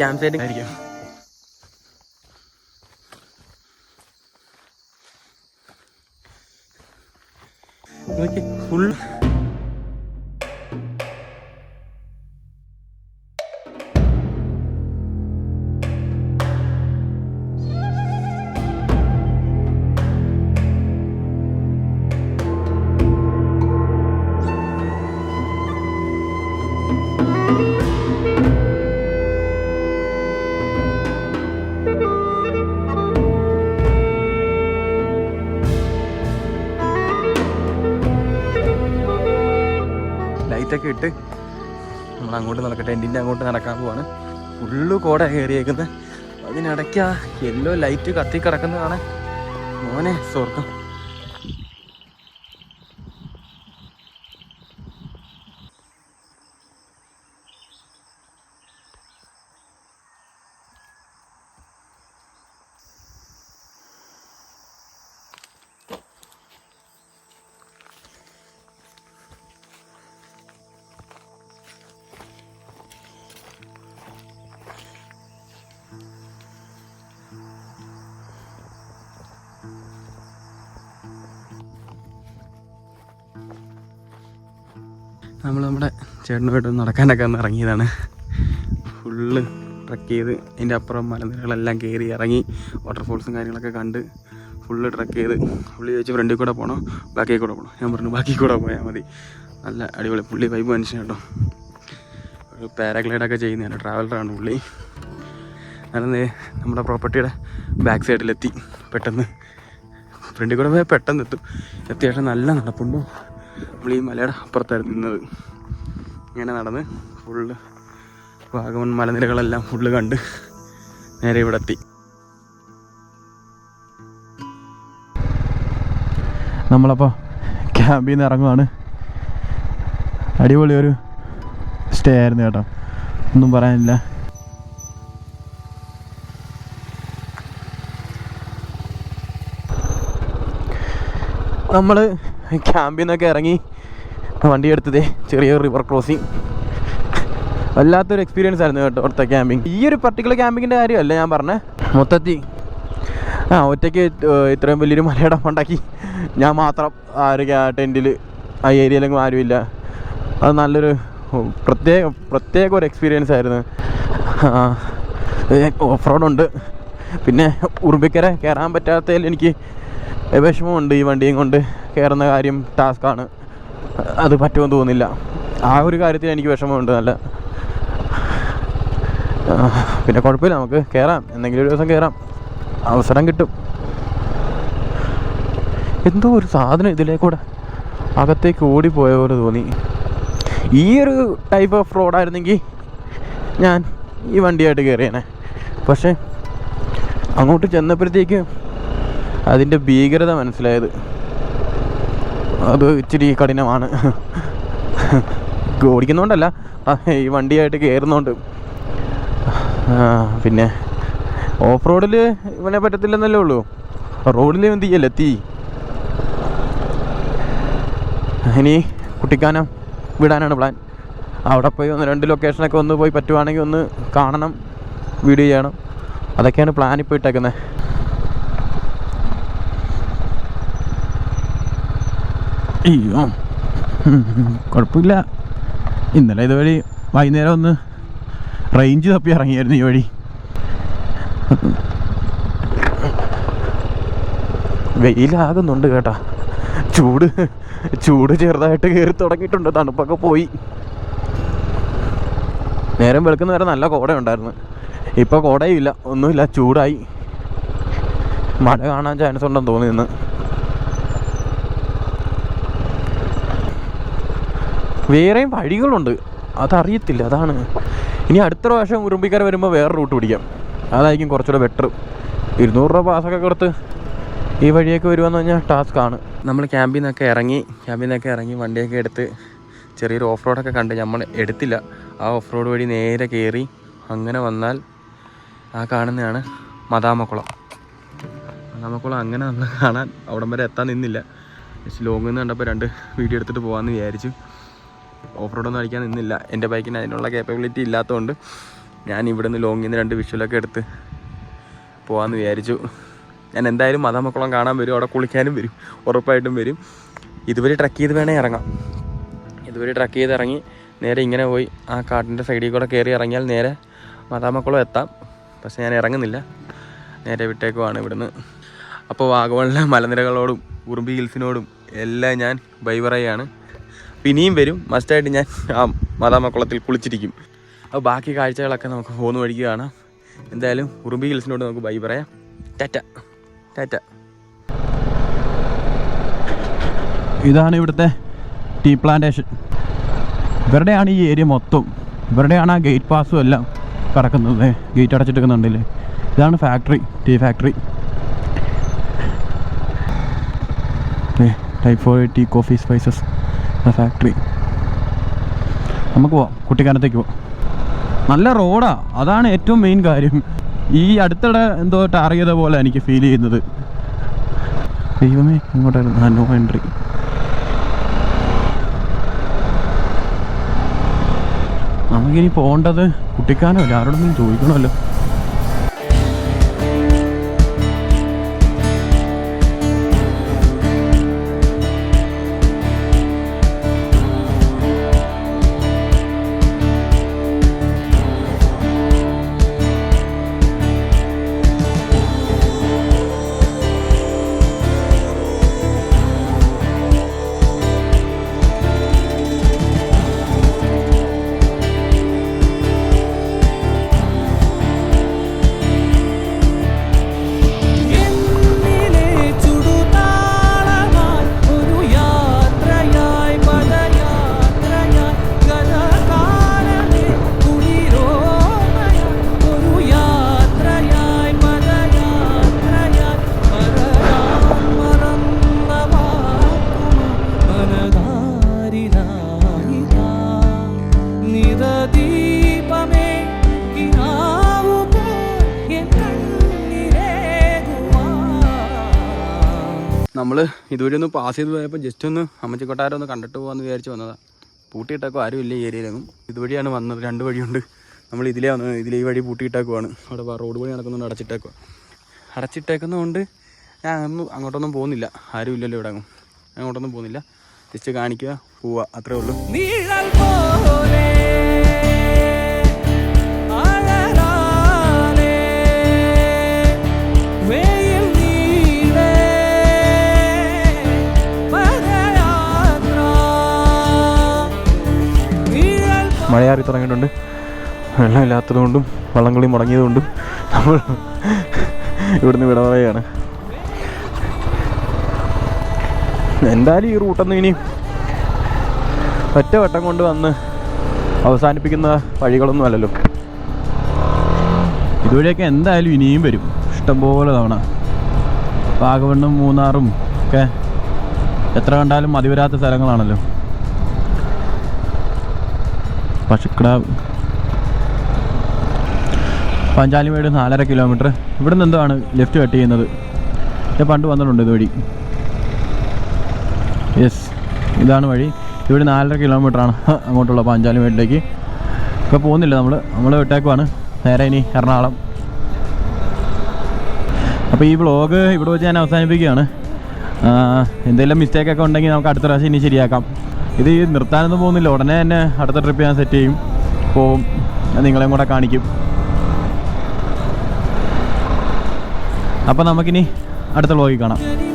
Camp site ലൈറ്റൊക്കെ ഇട്ട് നമ്മൾ അങ്ങോട്ട് നടക്കട്ടെ ടെന്റിന്റെ അങ്ങോട്ട് നടക്കാൻ പോവാണ്. ഫുള്ള് കോട കയറിയേക്കുന്നത് അതിനിടയ്ക്ക് ആ യെല്ലോ ലൈറ്റ് കത്തി കിടക്കുന്നതാണ് മോനെ സ്വർഗം. നമ്മൾ നമ്മുടെ ചേട്ടനുമായിട്ട് നടക്കാനൊക്കെ ഒന്ന് ഇറങ്ങിയതാണ്. ഫുള്ള് ട്രക്ക് ചെയ്ത് അതിന്റെ അപ്പുറം മലനിരകളെല്ലാം കയറി ഇറങ്ങി വാട്ടർഫോൾസും കാര്യങ്ങളൊക്കെ കണ്ട് ഫുള്ള് ട്രക്ക് ചെയ്ത് പുള്ളി ചോദിച്ച് ഫ്രണ്ടിൽ കൂടെ പോകണോ ബാക്കി കൂടെ പോകണം ഞാൻ പറഞ്ഞു ബാക്കി കൂടെ പോയാൽ മതി. നല്ല അടിപൊളി പുള്ളി വൈബ് മനുഷ്യൻ കേട്ടോ. ഒരു പാരാഗ്ലൈഡൊക്കെ ചെയ്യുന്നതാണ് ട്രാവലറാണ് പുള്ളി. അങ്ങനെ നമ്മുടെ പ്രോപ്പർട്ടിയുടെ ബാക്ക് സൈഡിലെത്തി പെട്ടെന്ന്. ഫ്രണ്ടിൽ കൂടെ പോയാൽ പെട്ടെന്ന് എത്തും അത്യാവശ്യം നല്ല നടപ്പുണ്ട്? നമ്മൾ ഈ മലയുടെ അപ്പുറത്തായിരുന്നു നിന്നത് ഇങ്ങനെ നടന്ന് ഫുള്ള് വാഗമൺ മലനിരകളെല്ലാം ഫുള്ള് കണ്ട് നേരെ ഇവിടെ എത്തി. നമ്മളപ്പോൾ ക്യാമ്പിൽ നിന്ന് ഇറങ്ങുവാണ്. അടിപൊളി ഒരു സ്റ്റേ ആയിരുന്നു കേട്ടോ. ഒന്നും പറയാനില്ല. നമ്മൾ ക്യാമ്പിൽ നിന്നൊക്കെ ഇറങ്ങി വണ്ടി എടുത്തതേ ചെറിയ റിവർ ക്രോസിങ് വല്ലാത്തൊരു എക്സ്പീരിയൻസ് ആയിരുന്നു കേട്ടോ അവിടുത്തെ ക്യാമ്പിങ് ഈ ഒരു പർട്ടിക്കുലർ ക്യാമ്പിങ്ങിന്റെ കാര്യമല്ല ഞാൻ പറഞ്ഞത് മൊത്തത്തിൽ ആ ഒറ്റയ്ക്ക് ഇത്രയും വലിയൊരു മലയുടെ ഉണ്ടാക്കി. ഞാൻ മാത്രം ആ ഒരു ടെന്റിൽ ആ ഏരിയയിലെങ്കിലും ആരുമില്ല. അത് നല്ലൊരു പ്രത്യേക പ്രത്യേക ഒരു എക്സ്പീരിയൻസ് ആയിരുന്നു. ഓഫ് റോഡുണ്ട്. പിന്നെ ഉറുമ്പിക്കര കയറാൻ പറ്റാത്തതിൽ എനിക്ക് വിഷമമുണ്ട് ഈ വണ്ടിയും കൊണ്ട് കയറുന്ന കാര്യം ടാസ്ക്കാണ്. അത് പറ്റുമെന്ന് തോന്നുന്നില്ല. ആ ഒരു കാര്യത്തിൽ എനിക്ക് വിഷമമുണ്ട് നല്ല. പിന്നെ കുഴപ്പമില്ല നമുക്ക് കയറാം. എന്തെങ്കിലും ഒരു ദിവസം കയറാം. അവസരം കിട്ടും. എന്തോ ഒരു സാധനം ഇതിലേക്കൂടെ അകത്തേക്ക് ഓടിപ്പോയ പോലെ തോന്നി. ഈ ഒരു ടൈപ്പ് ഓഫ് റോഡായിരുന്നെങ്കിൽ ഞാൻ ഈ വണ്ടിയായിട്ട് കയറിയേനെ. പക്ഷേ അങ്ങോട്ട് ചെന്നപ്പോഴത്തേക്ക് അതിന്റെ ഭീകരത മനസ്സിലായത്. അത് ഇച്ചിരി കഠിനമാണ്. ഓടിക്കുന്നതുകൊണ്ടല്ല ഈ വണ്ടിയായിട്ട് കയറുന്നതുകൊണ്ട് പിന്നെ ഓഫ് റോഡിൽ ഇവനെ പറ്റത്തില്ലെന്നല്ലേ ഉള്ളൂ. റോഡിൽ എന്ത് ചെയ്യല്ലേ തീ. ഇനി കുട്ടിക്കാനം വിടാനാണ് പ്ലാൻ. അവിടെ പോയി ഒന്ന് രണ്ട് ലൊക്കേഷനൊക്കെ ഒന്ന് പോയി പറ്റുവാണെങ്കിൽ ഒന്ന് കാണണം. വീഡിയോ ചെയ്യണം. അതൊക്കെയാണ് പ്ലാൻ ഇപ്പോൾ ഇട്ടേക്കുന്നത് അയ്യോ. കുഴപ്പമില്ല. ഇന്നലെ ഇതുവഴി വൈകുന്നേരം ഒന്ന് റേഞ്ച് തപ്പി ഇറങ്ങിയായിരുന്നു ഈ വഴി. വെയിലാകുന്നുണ്ട് കേട്ടാ. ചൂട് ചൂട് ചെറുതായിട്ട് കയറി തുടങ്ങിയിട്ടുണ്ട്. തണുപ്പൊക്കെ പോയി. നേരം വെളുക്കുന്ന വരെ നല്ല കോട ഉണ്ടായിരുന്നു. ഇപ്പോൾ കോടയും ഇല്ല ഒന്നുമില്ല ചൂടായി. മഴ കാണാൻ ചാൻസ് ഉണ്ടെന്ന് തോന്നി വേറെയും വഴികളുണ്ട്. അതറിയത്തില്ല അതാണ്. ഇനി അടുത്ത പ്രാവശ്യം ഉറുമ്പിക്കര വരുമ്പോൾ വേറെ റൂട്ട് പിടിക്കാം. അതായിരിക്കും കുറച്ചുകൂടെ ബെറ്റർ ഇരുന്നൂറ് രൂപ പാസ്സൊക്കെ കൊടുത്ത് ഈ വഴിയൊക്കെ വരുമെന്ന് പറഞ്ഞാൽ ടാസ്ക് ആണ്. നമ്മൾ ക്യാമ്പിൽ നിന്നൊക്കെ ഇറങ്ങി ക്യാമ്പിൽ നിന്നൊക്കെ ഇറങ്ങി വണ്ടിയൊക്കെ എടുത്ത് ചെറിയൊരു ഓഫ് റോഡൊക്കെ കണ്ട് നമ്മൾ എടുത്തില്ല. ആ ഓഫ് റോഡ് വഴി നേരെ കയറി അങ്ങനെ വന്നാൽ ആ കാണുന്നതാണ് മദാമക്കുളം. മദാമക്കുളം അങ്ങനെ നമ്മൾ കാണാൻ അവിടം വരെ എത്താൻ നിന്നില്ല. ലോങ്ങിൽ നിന്ന് കണ്ടപ്പോൾ രണ്ട് വീഡിയോ എടുത്തിട്ട് പോകാമെന്ന് വിചാരിച്ചു. ഓഫ് റോഡൊന്നും അടിക്കാൻ നിന്നില്ല. എന്റെ ബൈക്കിന് അതിനുള്ള കേപ്പബിലിറ്റി ഇല്ലാത്തതുകൊണ്ട് ഞാൻ ഇവിടുന്ന് ലോങ്ങിൽ നിന്ന് രണ്ട് വിഷ്വലൊക്കെ എടുത്ത് പോകാമെന്ന് വിചാരിച്ചു. ഞാൻ എന്തായാലും മതമക്കുളം കാണാൻ വരും. അവിടെ കുളിക്കാനും വരും. ഉറപ്പായിട്ടും വരും. ഇതുവരെ ട്രക്ക് ചെയ്ത് വേണേൽ ഇറങ്ങാം. ഇതുവരെ ട്രക്ക് ചെയ്ത് ഇറങ്ങി നേരെ ഇങ്ങനെ പോയി. ആ കാട്ടിന്റെ സൈഡിൽ കൂടെ കയറി ഇറങ്ങിയാൽ നേരെ മതാമക്കുളം എത്താം. പക്ഷേ ഞാൻ ഇറങ്ങുന്നില്ല. നേരെ വിട്ടേക്കുവാണ് ഇവിടുന്ന്. അപ്പോൾ വാഗമണിലെ മലനിരകളോടും ഉറുമ്പി ഹിൽസിനോടും എല്ലാം ഞാൻ ബൈ പറയാണ് പിന്നെയും വരും മസ്റ്റായിട്ട് ഞാൻ ആ മാതാമക്കുളത്തിൽ കുളിച്ചിരിക്കും. അപ്പോൾ ബാക്കി കാഴ്ചകളൊക്കെ നമുക്ക് പോകുന്ന വഴിക്ക് കാണാം. എന്തായാലും ഉറുമ്പി ഹിൽസിനോട് നമുക്ക് ബൈ പറയാം. ടാറ്റ. ടാറ്റ. ഇതാണ് ഇവിടുത്തെ ടീ പ്ലാന്റേഷൻ. ഇവരുടെയാണ് ഈ ഏരിയ മൊത്തം. ഇവരുടെയാണ് ആ ഗേറ്റ് പാസും എല്ലാം കിടക്കുന്നത് ഗേറ്റ് അടച്ചിട്ടിരിക്കുന്നുണ്ടല്ലേ? ഇതാണ് factory tea factory. Typhoid tea coffee spices. Factory നമുക്ക് പോവാം. കുട്ടിക്കാനത്തേക്ക് പോവാം. നല്ല റോഡാ അതാണ് ഏറ്റവും മെയിൻ കാര്യം. ഈ അടുത്തിടെ എന്തോ ടാർ ചെയ്ത പോലെ എനിക്ക് ഫീൽ ചെയ്യുന്നത്. ദൈവമേ ഇങ്ങോട്ടായിരുന്നു നോ എൻട്രി നമുക്കിനി പോകേണ്ടത് കുട്ടിക്കാനോ? ആരോടൊന്നും ചോദിക്കണമല്ലോ. നമ്മൾ ഇതുവരെ ഒന്ന് പാസ് ചെയ്ത് പോയപ്പോൾ ജസ്റ്റ് ഒന്ന് അമ്മച്ചി കൊട്ടാരം ഒന്ന് കണ്ടിട്ട് പോകാമെന്ന് വിചാരിച്ച് വന്നതാണ് പൂട്ടിയിട്ടേക്കോ ആരും ഇല്ല ഈ ഏരിയയിലൊന്നും ഇതുവഴിയാണ് വന്നത്. രണ്ട് വഴിയുണ്ട്. നമ്മൾ ഇതിലേ വന്നത് ഇതിലെ ഈ വഴി പൂട്ടിയിട്ടേക്കുവാണ്. അവിടെ റോഡ് വഴി നടക്കുന്നുണ്ട് അടച്ചിട്ടേക്കുക അടച്ചിട്ടേക്കുന്നതുകൊണ്ട് ഞാൻ ഒന്നും അങ്ങോട്ടൊന്നും പോകുന്നില്ല. ആരും ഇല്ലല്ലോ ഇവിടെ അങ്ങും. അങ്ങോട്ടൊന്നും പോകുന്നില്ല. ജസ്റ്റ് കാണിക്കുക പോവുക അത്രേ ഉള്ളൂ. മഴയാറി തുടങ്ങിയിട്ടുണ്ട്. വെള്ളമില്ലാത്തതുകൊണ്ടും വള്ളംകളി മുടങ്ങിയതുകൊണ്ടും നമ്മൾ ഇവിടുന്ന് വിട പറയുകയാണ് എന്തായാലും ഈ റൂട്ടൊന്നും ഇനി ഒറ്റ വട്ടം കൊണ്ട് വന്ന് അവസാനിപ്പിക്കുന്ന വഴികളൊന്നും അല്ലല്ലോ. ഇതുവഴിയൊക്കെ എന്തായാലും ഇനിയും വരും. ഇഷ്ടംപോലെ തവണ. വാഗവണ്ണും മൂന്നാറും ഒക്കെ എത്ര കണ്ടാലും മതിവരാത്ത സ്ഥലങ്ങളാണല്ലോ. പശുക്കിടാവ് പഞ്ചാലിമേട് നാലര കിലോമീറ്റർ. ഇവിടെ നിന്ന് എന്താണ് ലെഫ്റ്റ് കട്ട് ചെയ്യുന്നത്? ഞാൻ പണ്ട് വന്നിട്ടുണ്ട് ഇതുവഴി യെസ് ഇതാണ് വഴി. ഇവിടെ നാലര കിലോമീറ്ററാണ് അങ്ങോട്ടുള്ള പാഞ്ചാലിമേട്ടിലേക്ക് ഇപ്പോൾ പോകുന്നില്ല നമ്മൾ നമ്മൾ വിട്ടേക്കുവാണ്. നേരെ ഇനി എറണാകുളം. അപ്പോൾ ഈ വ്ളോഗ് ഇവിടെ വെച്ച് ഞാൻ അവസാനിപ്പിക്കുകയാണ്. എന്തെങ്കിലും മിസ്റ്റേക്കൊക്കെ ഉണ്ടെങ്കിൽ നമുക്ക് അടുത്ത പ്രാവശ്യം ഇനി ശരിയാക്കാം. ഇത് ഈ നിർത്താനൊന്നും പോകുന്നില്ല. ഉടനെ തന്നെ അടുത്ത ട്രിപ്പ് ഞാൻ സെറ്റ് ചെയ്യും. പോവും. നിങ്ങളെയും കൂടെ കാണിക്കും. അപ്പോൾ നമുക്കിനി അടുത്ത വ്ളോഗിൽ കാണാം.